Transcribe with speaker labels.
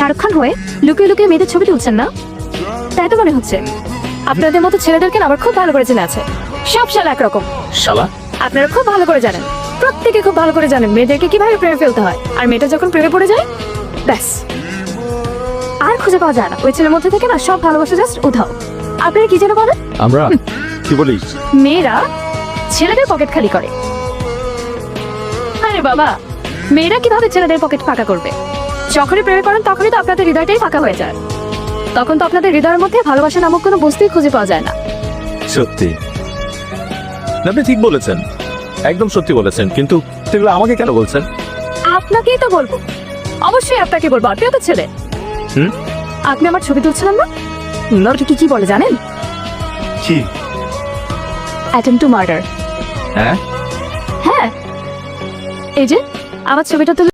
Speaker 1: শাহরুখ খান হয়ে লুকিয়ে লুকিয়ে মেয়েদের ছবি তুলছেন না? তাই তো মনে হচ্ছে। আপনাদের মতো ছেলেদেরকে আমার খুব ভালো করে চেনা আছে। সব শালা একরকম।
Speaker 2: শালা?
Speaker 1: আপনারা খুব ভালো করে জানেন। প্রত্যেকে খুব ভালো করে জানেন মেয়েদেরকে কীভাবে প্রেমে ফেলতে হয়। আর মেয়েটা যখন প্রেমে পড়ে যায় ব্যাস। আর খুঁজে পাওয়া যায় না। ওই ছেলের মধ্যে থেকে না সব ভালোবাসা জাস্ট উধাও। আপনারা কি যেন বলেন?
Speaker 2: আমরা? কি বলি?
Speaker 1: মেয়েরা ছেলেদের পকেট খালি করে। আরে বাবা মেয়েরা কীভাবে ছেলেদের পকেট ফাঁকা করবে? যখনই প্রেমে পড়েন তখনই তো আপনাদের হৃদয়টাই ফাঁকা হয়ে যায়। তখন তো আপনাদের হৃদয়ের মধ্যে ভালোবাসা নামক কোনো বস্তুই খুঁজে পাওয়া যায় না।
Speaker 2: সত্যি। আপনি ঠিক বলেছেন। একদম সত্যি বলেছেন। কিন্তু সেগুলো আমাকে কেন বলছেন?
Speaker 1: আপনাকেই তো বলব। অবশ্যই আপনাকে বলব। আপনিও তো ছেলে।
Speaker 2: হুম?
Speaker 1: আপনি আমার ছবি তুলছিলেন না? না ওটা কি কি বলে জানেন?
Speaker 2: কি?
Speaker 1: অ্যাটেম্প টু মার্ডার
Speaker 2: হ্যাঁ?
Speaker 1: হ্যাঁ। এই যে আমার ছবিটা তুলে